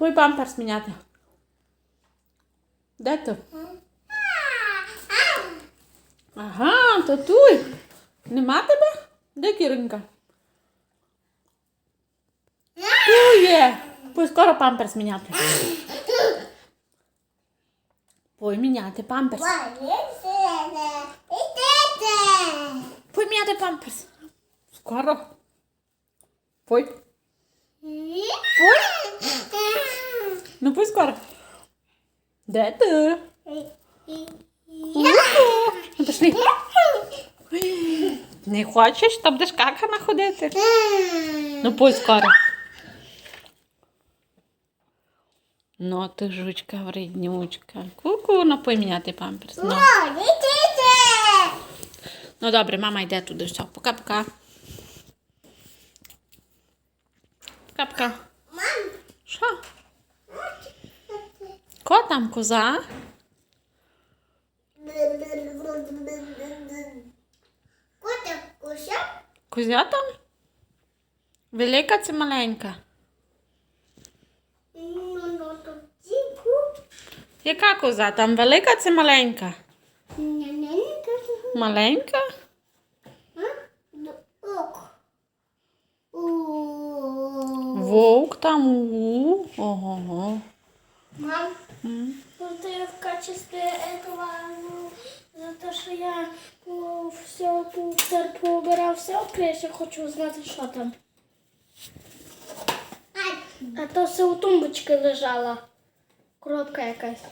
Твій памперс міняти. Де ти? Ага, то туй. Нема тебе? Де Кіренька? Ту є. Пой скоро памперс міняти. Пой міняти памперс. Пой міняти памперс. Скоро. Пой. Ну пой скоро. Де ти? Ну, Пішли. Не хочеш, там будеш кака находити? Ну пой скоро. Ну, ти жучка вреднючка. Ку-ку, ну пой міняти памперс. Ну. ну добре, мама йде туди. Все, пока-пока. Пока-пока. Що? Ко там коза? Котик кушав? Козя там? Велика чи маленька? Яка коза? Там велика чи маленька? Маленька? А? Д- Ок. У. Вовк там у. Ого. Мам, М. вот я в качестве этого, ну, за то, что я ну, все тут церкву убирав, все окреш, я хочу знати, що там. А то все у тумбочці лежала. Коробка якась.